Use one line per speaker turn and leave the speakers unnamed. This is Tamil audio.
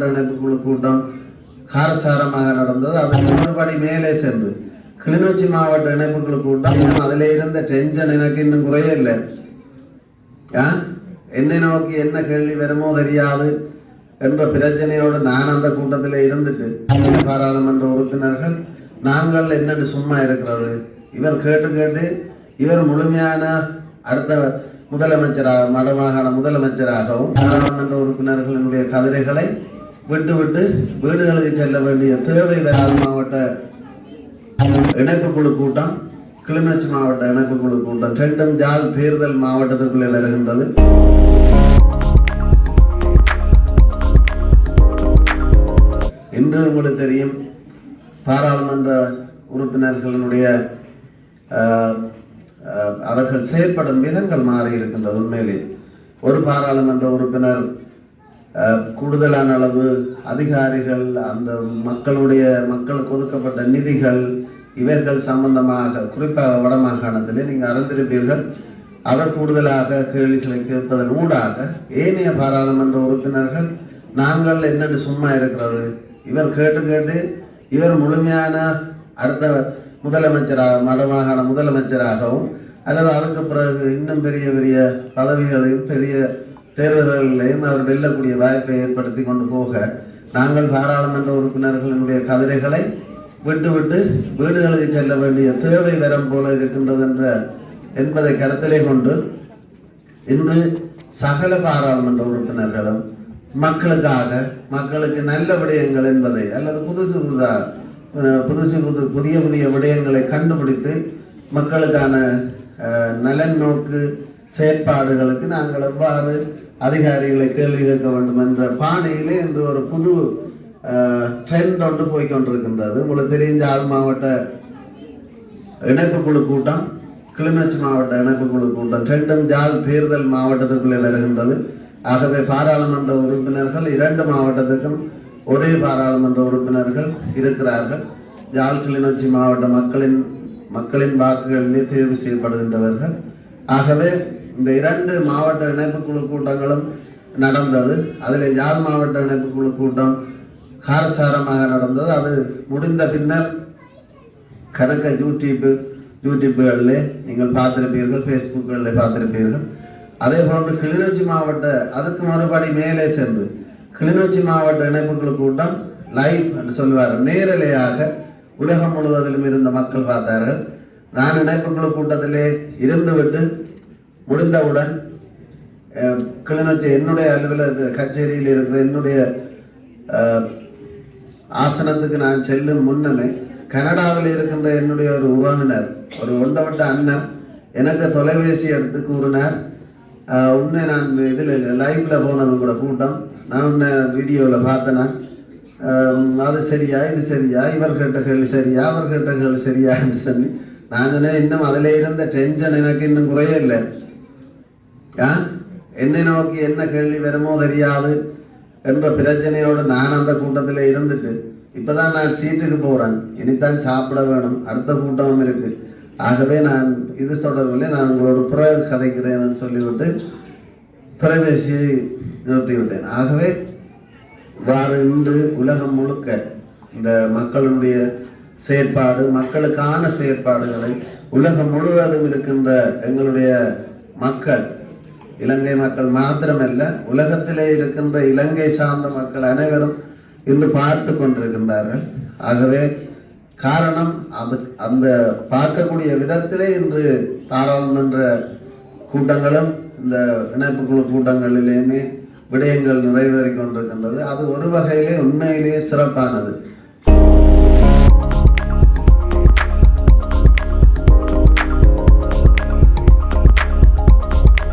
மாவட்ட இணைப்புக்குழு கூட்டம் காரசாரமாக நடந்தது. அதன் மறுபடி மேலே சென்று கிளிநொச்சி மாவட்ட இணைப்புக்குழு கூட்டம். அதில் இருந்த டென்ஷன் எனக்கு இன்னும் குறையவில்லை. ஆ? என்னை நோக்கி என்ன கேள்வி வருமோ தெரியாது என்ற பிரச்சனையோடு நான் அந்த கூட்டத்தில் இருந்துட்டு பாராளுமன்ற உறுப்பினர்கள் நாங்கள் என்னன்னு சும்மா இருக்கிறது. இவர் கேட்டு கேட்டு இவர் முழுமையான அடுத்த முதலமைச்சராக வடமாகாண முதலமைச்சராகவும் பாராளுமன்ற உறுப்பினர்களினுடைய கதிரைகளை விட்டுவிட்டு வீடுகளுக்கு செல்ல வேண்டிய தேவை மாவட்ட இணைப்பு குழு கூட்டம் கிளிநொச்சி மாவட்ட இணைப்பு குழு கூட்டம் ரெண்டும் ஜால் தேர்தல் மாவட்டத்திற்குள்ளே வருகின்றது. இன்று உங்களுக்கு தெரியும் பாராளுமன்ற உறுப்பினர்களினுடைய அவர்கள் செயற்படும் விதங்கள் மாறி இருக்கின்றது உண்மையிலே. ஒரு பாராளுமன்ற உறுப்பினர் கூடுதலான அளவு அதிகாரிகள் அந்த மக்களுடைய மக்களுக்கு ஒதுக்கப்பட்ட நிதிகள் இவர்கள் சம்பந்தமாக குறிப்பாக வடமாகாணத்திலே நீங்கள் அறிந்திருப்பீர்கள். அவர் கூடுதலாக கேள்விகளை கேட்பதன் ஊடாக ஏனைய பாராளுமன்ற உறுப்பினர்கள் நாங்கள் என்னென்னு சும்மா இருக்கிறது. இவர் கேட்டு கேட்டு இவர் முழுமையான அடுத்த முதலமைச்சராக வடமாகாண முதலமைச்சராகவும் அல்லது அதுக்கு பிறகு இன்னும் பெரிய பெரிய பதவிகளையும் பெரிய தேர்தல்களையும் அவர் வெல்லக்கூடிய வாய்ப்பை ஏற்படுத்தி கொண்டு போக நாங்கள் பாராளுமன்ற உறுப்பினர்களினுடைய கதிரைகளை விட்டுவிட்டு வீடுகளுக்கு செல்ல வேண்டிய தேவை வரம் போல இருக்கின்றது என்ற என்பதை கருத்திலே கொண்டு இன்று சகல பாராளுமன்ற உறுப்பினர்களும் மக்களுக்காக மக்களுக்கு நல்ல விடயங்கள் என்பதை அல்லது புதுசு புதுதா புதுசு புது புதிய புதிய விடயங்களை கண்டுபிடித்து மக்களுக்கான நலன் நோக்கு செயற்பாடுகளுக்கு நாங்கள் எவ்வாறு அதிகாரிகளை கேள்வி கேட்க வேண்டும் என்ற பாணியிலே இன்று ஒரு புது ட்ரெண்ட் ஒன்று போய்கொண்டிருக்கின்றது உங்களுக்கு தெரிஞ்ச ஆள் மாவட்ட இணைப்பு குழு கூட்டம் கிளிநொச்சி மாவட்ட இணைப்பு குழு கூட்டம். ரெண்டும் ஜால் தேர்தல் மாவட்டத்திற்குள்ளே வருகின்றது ஆகவே பாராளுமன்ற உறுப்பினர்கள் இரண்டு மாவட்டத்துக்கும் ஒரே பாராளுமன்ற உறுப்பினர்கள் இருக்கிறார்கள். ஜால் கிளிநொச்சி மாவட்ட மக்களின் மக்களின் வாக்குகளிலே தேர்வு செய்யப்படுகின்றவர்கள். ஆகவே இந்த இரண்டு மாவட்ட இணைப்பு குழு கூட்டங்களும் நடந்தது. அதில் யாழ் மாவட்ட இணைப்பு குழு கூட்டம் காரசாரமாக நடந்தது. அது முடிந்த பின்னர் கணக்க யூடியூப்பு யூடியூப்புகளில் நீங்கள் பார்த்துருப்பீர்கள் ஃபேஸ்புக்குகளில் பார்த்துருப்பீர்கள். அதே போன்று கிளிநொச்சி மாவட்ட அதுக்கு மறுபடி மேலே சென்று கிளிநொச்சி மாவட்ட இணைப்புக்குழு கூட்டம் லைவ் என்று சொல்வார். நேரலையாக உலகம் முழுவதிலும் இருந்த மக்கள் பார்த்தார்கள். நான் இணைப்புக்குழு கூட்டத்திலே இருந்துவிட்டு முடிந்தவுடன் கிளிநொச்சி என்னுடைய அலுவலக கச்சேரியில் இருக்கிற என்னுடைய ஆசனத்துக்கு நான் செல்லும் முன்னமே கனடாவில் இருக்கின்ற என்னுடைய ஒரு உறவினர் ஒரு ஒண்டவட்ட அண்ணன் எனக்கு தொலைபேசி எடுத்து கூறினார். உன்னை நான் இதில் லைஃப்பில் போனது கூட கூட்டம். நான் உன்னை வீடியோவில் பார்த்தேன். அது சரியா இது சரியா இவர் கேட்ட கேள்வி சரியா அவர் கேட்ட கேள்வி சரியான்னு சொல்லி நான் சொன்னேன் இன்னும் அதில் இருந்த டென்ஷன் எனக்கு இன்னும் குறைய இல்லை. என்னை நோக்கி என்ன கேள்வி வருமோ தெரியாது என்ற பிரச்சனையோடு நான் அந்த கூட்டத்தில் இருந்துட்டு இப்போதான் நான் சீட்டுக்கு போகிறேன் இனித்தான் சாப்பிட வேணும் அடுத்த கூட்டமும் இருக்கு ஆகவே நான் இது தொடர்பில் நான் உங்களோட பிறகு கதைக்கிறேன்னு சொல்லிவிட்டு தொலைபேசியை நிறுத்திவிட்டேன் ஆகவே இவ்வாறு இன்று உலகம் முழுக்க இந்த மக்களுடைய செயற்பாடு மக்களுக்கான செயற்பாடுகளை உலகம் முழுவதும் இருக்கின்ற எங்களுடைய மக்கள் இலங்கை மக்கள் மாத்திரமல்ல உலகத்திலே இருக்கின்ற இலங்கை சார்ந்த மக்கள் அனைவரும் இன்று பார்த்து கொண்டிருக்கின்றார்கள். ஆகவே காரணம் அது அந்த பார்க்கக்கூடிய விதத்திலே இன்று பாராளுமன்ற கூட்டங்களும் இந்த இணைப்புக்குழு கூட்டங்களிலேயுமே விடயங்கள் நிறைவேறிக் கொண்டிருக்கின்றது. அது ஒரு வகையிலே உண்மையிலேயே சிறப்பானது.